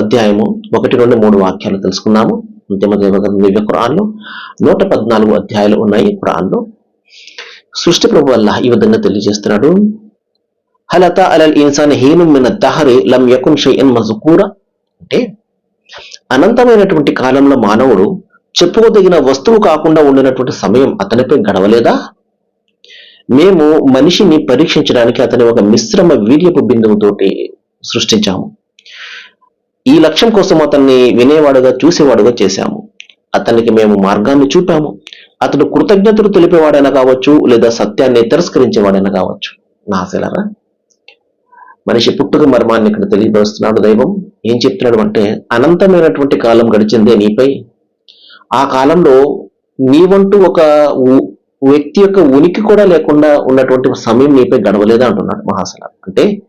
అధ్యాయము ఒకటి రెండు మూడు వాక్యాలు తెలుసుకున్నాము. అంతిమ దివ్య ఖురాన్లో. నూట పద్నాలుగు అధ్యాయాలు ఉన్నాయి ఖురాన్లో. సృష్టి ప్రభు వల్ల ఈ విధంగా తెలియజేస్తున్నాడు. హలత అలల్ ఇన్సాన్ హీను మిన దహరి లం యకున్ షైఎన్ మజకూర. అంటే అనంతమైనటువంటి కాలంలో మానవుడు చెప్పుకోదగిన వస్తువు కాకుండా ఉండినటువంటి సమయం అతనిపై గడవలేదా? మేము మనిషిని పరీక్షించడానికి అతని ఒక మిశ్రమ వీర్యపు బిందువుతోటి సృష్టించాము. ఈ లక్ష్యం కోసం అతన్ని వినేవాడుగా చూసేవాడుగా చేశాము. అతనికి మేము మార్గాన్ని చూపాము. అతడు కృతజ్ఞతలు తెలిపేవాడైనా కావచ్చు లేదా సత్యాన్ని తిరస్కరించేవాడైనా కావచ్చు. నా ఆశలరా మనిషి పుట్టుక మర్మాన్ని ఇక్కడ తెలియపరుస్తున్నాడు దైవం. ఏం చెప్తున్నాడు అంటే అనంతమైనటువంటి కాలం గడిచిందే నీపై. ఆ కాలంలో నీవంటూ ఒక ఉ- వ్యక్తి యొక్క ఉనికి కూడా లేకుండా ఉన్నటువంటి సమయం నీపై గడవలేదా అంటున్నాడు మహాశల అంటే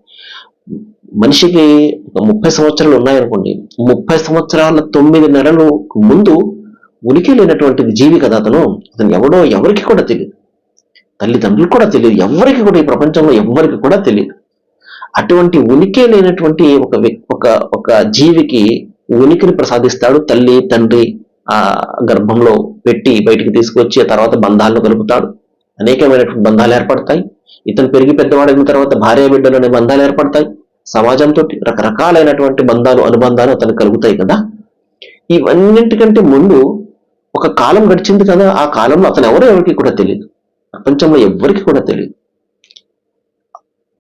మనిషికి ఒక ముప్పై సంవత్సరాలు ఉన్నాయనుకోండి ముప్పై సంవత్సరాల తొమ్మిది నెలలు ముందు ఉనికి లేనటువంటి జీవి కదా అతను. అతను ఎవడో ఎవరికి కూడా తెలియదు. తల్లిదండ్రులకు కూడా తెలియదు. ఎవరికి కూడా ఈ ప్రపంచంలో ఎవరికి కూడా తెలియదు. అటువంటి ఉనికి లేనటువంటి ఒక ఒక ఒక జీవికి ఉనికిని ప్రసాదిస్తాడు తల్లి తండ్రి ఆ గర్భంలో పెట్టి బయటికి తీసుకొచ్చి తర్వాత బంధాలను కలుపుతాడు. అనేకమైనటువంటి బంధాలు ఏర్పడతాయి. ఇతను పెరిగి పెద్దవాడైన తర్వాత భార్య బిడ్డలు అనే బంధాలు ఏర్పడతాయి. సమాజంతో రకరకాలైనటువంటి బంధాలు అనుబంధాలు అతను కలుగుతాయి కదా. ఇవన్నింటికంటే ముందు ఒక కాలం గడిచింది కదా. ఆ కాలంలో అతను ఎవరో ఎవరికి కూడా తెలియదు ప్రపంచంలో ఎవ్వరికి కూడా తెలియదు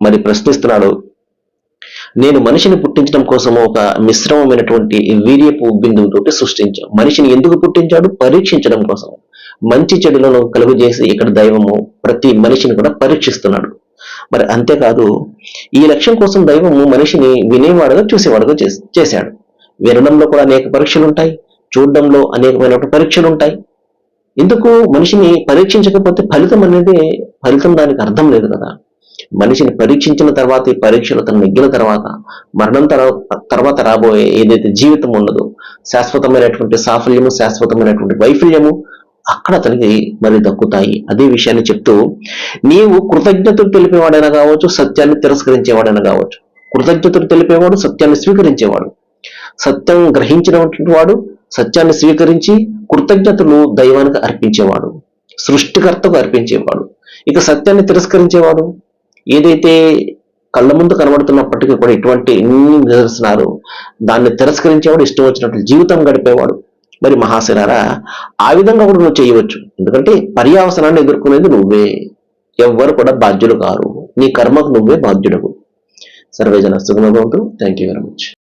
మరి ప్రశ్నిస్తున్నాడు నేను మనిషిని పుట్టించడం కోసం ఒక మిశ్రమమైనటువంటి వీర్యపు బిందువుతో సృష్టించాను మనిషిని ఎందుకు పుట్టించాడు? పరీక్షించడం కోసం మంచి చెడులను కలుగజేసి ఇక్కడ దైవము ప్రతి మనిషిని కూడా పరీక్షిస్తున్నాడు. మరి అంతేకాదు ఈ లక్ష్యం కోసం దైవము మనిషిని వినేవాడుగా చూసేవాడుగా చేశాడు. వినడంలో కూడా అనేక పరీక్షలు ఉంటాయి చూడడంలో అనేకమైనటువంటి పరీక్షలు ఉంటాయి ఎందుకు మనిషిని పరీక్షించకపోతే ఫలితం అనేది ఫలితం దానికి అర్థం లేదు కదా. మనిషిని పరీక్షించిన తర్వాత ఈ పరీక్షలు తను నెగ్గిన తర్వాత మరణం తర్వాత రాబోయే ఏదైతే జీవితం ఉన్నదో శాశ్వతమైనటువంటి సాఫల్యము శాశ్వతమైనటువంటి వైఫల్యము అక్కడ అతనికి మరి దక్కుతాయి. అదే విషయాన్ని చెప్తూ నీవు కృతజ్ఞతలు తెలిపేవాడైనా కావచ్చు సత్యాన్ని తిరస్కరించేవాడైనా కావచ్చు. కృతజ్ఞతలు తెలిపేవాడు సత్యాన్ని స్వీకరించేవాడు. సత్యం గ్రహించినటువంటి వాడు సత్యాన్ని స్వీకరించి కృతజ్ఞతలు దైవానికి అర్పించేవాడు. సృష్టికర్తకు అర్పించేవాడు. ఇక సత్యాన్ని తిరస్కరించేవాడు. ఏదైతే కళ్ళ ముందు కనబడుతున్నప్పటికీ కూడా ఇటువంటి ఎన్ని నిదర్శనాలు దాన్ని తిరస్కరించేవాడు ఇష్టం వచ్చినట్లు జీవితం గడిపేవాడు. మరి మహాశనారా ఆ విధంగా కూడా నువ్వు చేయవచ్చు. ఎందుకంటే పర్యావసనాన్ని ఎదుర్కొనేది నువ్వే. ఎవ్వరు కూడా బాధ్యులు కారు. నీ కర్మకు నువ్వే బాధ్యుడవు. సర్వేజన సుఖమభవంతు. Thank you very much